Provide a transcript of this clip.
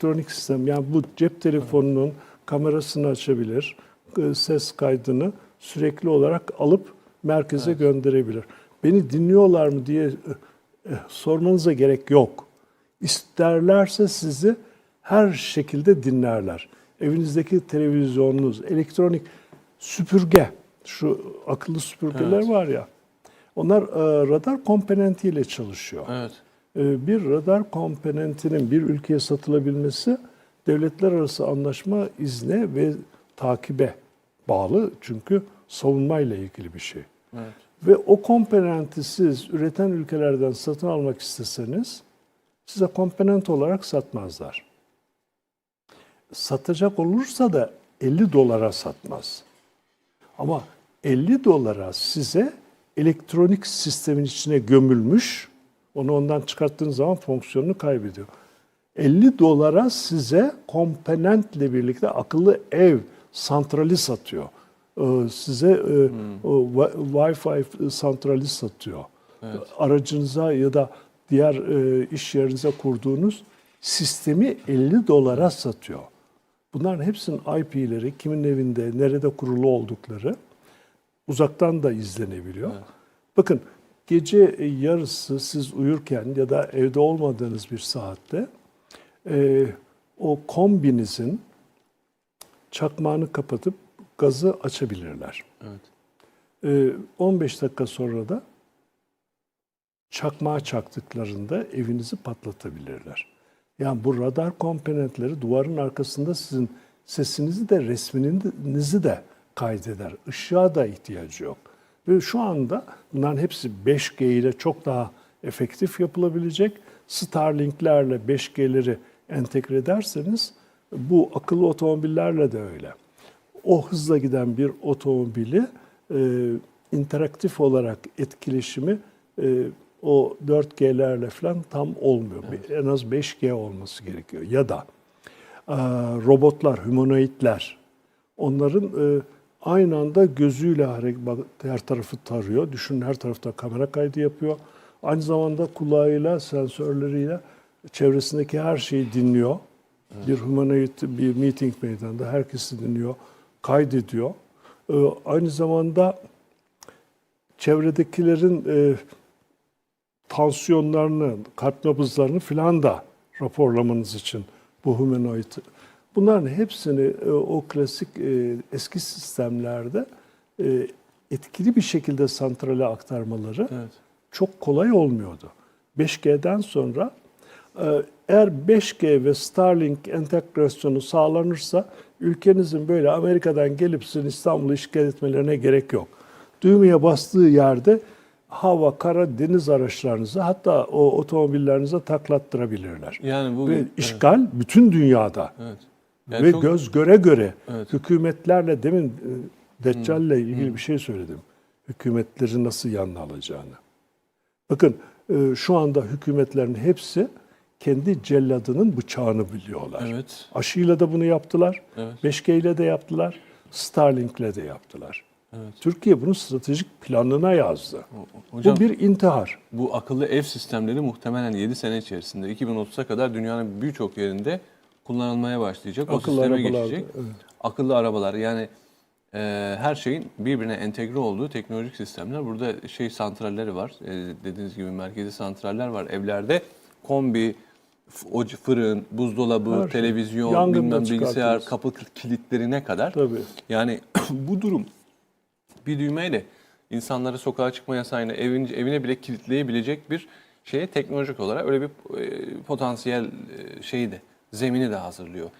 elektronik sistem yani bu cep telefonunun kamerasını açabilir, e, ses kaydını sürekli olarak alıp merkeze gönderebilir. Beni dinliyorlar mı diye e, e, sormanıza gerek yok. İsterlerse sizi her şekilde dinlerler. Evinizdeki televizyonunuz, elektronik süpürge, şu akıllı süpürgeler Evet. var ya, onlar radar komponentiyle çalışıyor. Evet. E, bir radar komponentinin bir ülkeye satılabilmesi devletler arası anlaşma izne ve takibe bağlı. Çünkü savunmayla ilgili bir şey. Evet. Ve o komponenti siz üreten ülkelerden satın almak isteseniz size komponent olarak satmazlar. Satacak olursa da 50 dolara satmaz. Ama 50 dolara size elektronik sistemin içine gömülmüş, onu ondan çıkarttığınız zaman fonksiyonunu kaybediyor. 50 dolara size komponentle birlikte akıllı ev santrali satıyor. Ee, Size e, Wi- Wi-Fi santrali satıyor. Aracınıza ya da diğer e, iş yerinize kurduğunuz sistemi 50 dolara satıyor. Bunların hepsinin IP'leri, kimin evinde, nerede kurulu oldukları uzaktan da izlenebiliyor. Bakın gece yarısı siz uyurken ya da evde olmadığınız bir saatte e, o kombinizin çakmağını kapatıp gazı açabilirler. Evet. E, 15 dakika sonra da çakmağı çaktıklarında evinizi patlatabilirler. Yani bu radar komponentleri duvarın arkasında sizin sesinizi de resminizi de kaydeder. Işığa da ihtiyacı yok. Ve şu anda bunların hepsi 5G ile çok daha efektif yapılabilecek. Starlink'lerle 5G'leri entegre ederseniz bu akıllı otomobillerle de öyle. O hızla giden bir otomobili e, interaktif olarak etkileşimi e, o 4G'lerle falan tam olmuyor. En az 5G olması gerekiyor. Ya da e, robotlar, humanoidler onların e, aynı anda gözüyle her tarafı tarıyor. Düşünün her tarafta kamera kaydı yapıyor. Aynı zamanda kulağıyla, sensörleriyle çevresindeki her şeyi dinliyor. Bir humanoid bir meeting meydanında herkesi dinliyor, kaydediyor. E, aynı zamanda çevredekilerin e, tansiyonlarını, kalp nabızlarını filan da raporlamanız için bu humanoid. Bunların hepsini e, o klasik e, eski sistemlerde e, etkili bir şekilde santrale aktarmaları Evet. çok kolay olmuyordu. 5G'den sonra eğer 5G ve Starlink entegrasyonu sağlanırsa ülkenizin böyle Amerika'dan gelip sizin İstanbul'u işgal etmelerine gerek yok. Düğmeye bastığı yerde hava, kara, deniz araçlarınızı hatta o otomobillerinize taklattırabilirler. Yani bu Ve evet. işgal bütün dünyada. Evet. Yani Ve çok- göz göre göre Evet. hükümetlerle demin e, Deccal'le ilgili bir şey söyledim. Hükümetleri nasıl yanına alacağını. Bakın e, şu anda hükümetlerin hepsi kendi celladının bıçağını biliyorlar. Evet. Aşıyla da bunu yaptılar. Evet. 5G ile de yaptılar. Starlink'le de yaptılar. Evet. Türkiye bunu stratejik planına yazdı. Hocam Bu bir intihar. bu akıllı ev sistemleri muhtemelen 7 sene içerisinde 2030'a kadar dünyanın birçok yerinde kullanılmaya başlayacak. O Akıllı sisteme arabalar da, geçecek. evet. Akıllı arabalar yani e, her şeyin birbirine entegre olduğu teknolojik sistemler. Burada şey santralleri var. E, dediğiniz gibi merkezi santraller var evlerde. Kombi, o fırın, buzdolabı, Her şey. televizyon, Yangında bilmem bilgisayar, kapı kilitlerine kadar. Tabii. Yani bu durum bir düğmeyle insanları sokağa çıkma yasağıyla evin, evine bile kilitleyebilecek bir şeye teknolojik olarak öyle bir e, potansiyel e, şeyi de zemini de hazırlıyor. Yani